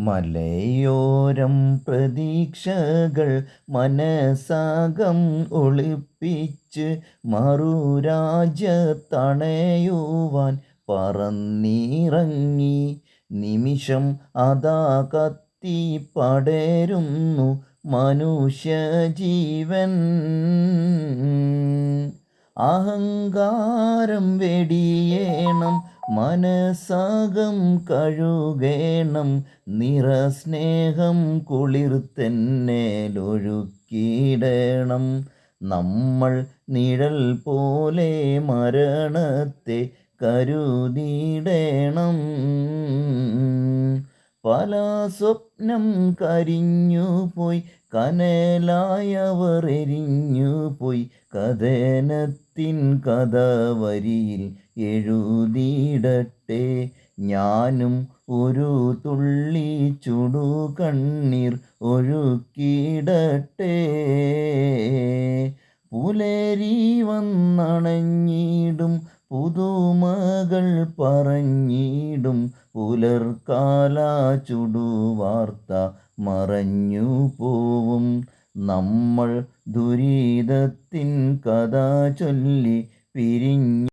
മലയോരം പ്രതീക്ഷകൾ മനസാകം ഒളിപ്പിച്ച് മറുരാജ്യത്തണയുവാൻ പറന്നിറങ്ങി. നിമിഷം അതാ കത്തി പടരുന്നു മനുഷ്യജീവൻ. അഹങ്കാരം വെടിയേണം മനസ്സാകം കഴുകേണം നിറസ്നേഹം കുളിർത്തന്നേലൊഴുക്കിയിടണം നമ്മൾ നിഴൽ പോലെ മരണത്തെ കരുതിയിടണം. പല സ്വപ്നം കരിഞ്ഞുപോയി കനലായവർ എരിഞ്ഞുപോയി കഥനത്തിൻ കഥ വരിയിൽ എഴുതിയിടട്ടെ. ഞാനും ഒരു തുള്ളി ചുടു കണ്ണീർ ഒഴുക്കിയിടട്ടെ. പുലരി വന്നണഞ്ഞിടും പുതുമകൾ പറഞ്ഞിടും പുലർക്കാല ചുടുവാർത്ത മറഞ്ഞു പോവും. നമ്മൾ ദുരിതത്തിൻ കഥ ചൊല്ലി പിരിഞ്ഞു